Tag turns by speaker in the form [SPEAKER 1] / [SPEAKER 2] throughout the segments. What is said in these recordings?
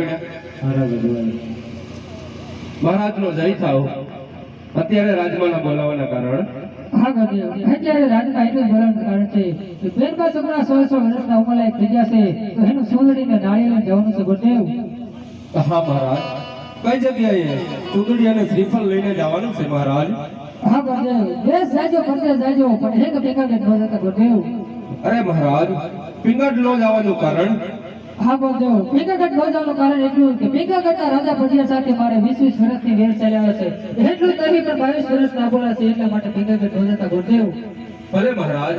[SPEAKER 1] કામ મહારાજનો જય થાવ. અત્યારે રાજમાના બોલાવાના કારણ?
[SPEAKER 2] હા ગોદેવ અત્યારે રાજમાં એટલું બોલાવવાનું કારણ છે કે બેન છોકરા સો સો વર્ષના ઉંમરલાયક થઈ જશે તો એનું સુંદડીને નાળિયેર જવાનું છે ગોદેવ
[SPEAKER 1] હા મહારાજ. કઈ જગ્યાએ ચૂંદડી અને શ્રીફળ લઈને જવાનું છે મહારાજ?
[SPEAKER 2] હા ગોદેવ દેશ જાજો પરદેશ જાજો પણ એક ભેગા કે ન
[SPEAKER 1] અરે મહારાજ પિંગડ નો જવાનું કારણ?
[SPEAKER 2] આગળ જાઓ ભેગાઘાટ ભોજાનું કારણ એટલું કે રાજા ભજીયા સાથે મારે વીસ વીસ વર્ષની વેર ચાલ્યા છે પણ બાવીસ વર્ષ ના બોલા એટલા માટે ભેગાઘાટ ભોજાતા ગોઠવેવ
[SPEAKER 1] ભલે મહારાજ,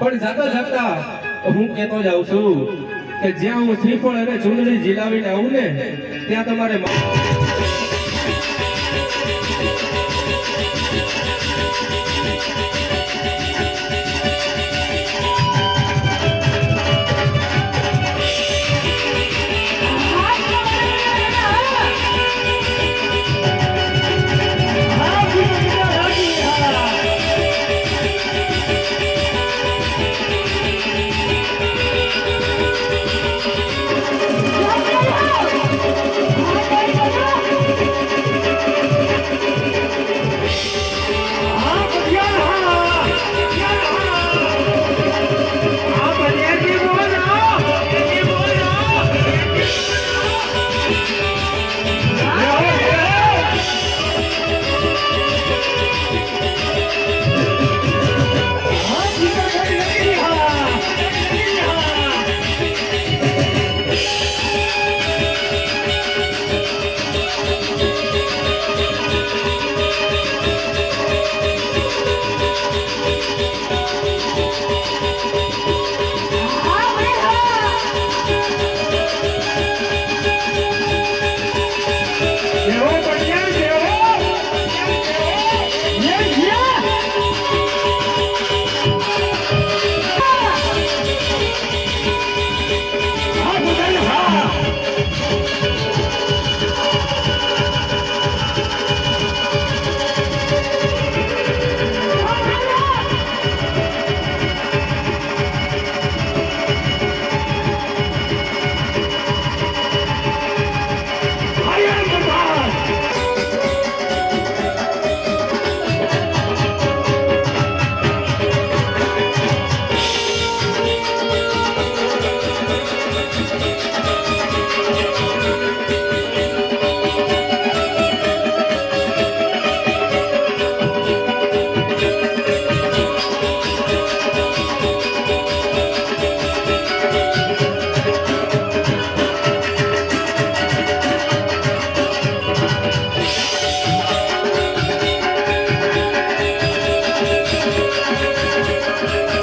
[SPEAKER 1] પણ જાતા જાતા હું કહેતો જાઉં છું કે જ્યાં હું શ્રીફળ અને ચુંદડી જીલાવીને આવું ને, ત્યાં તમારે Thank you. Thank you.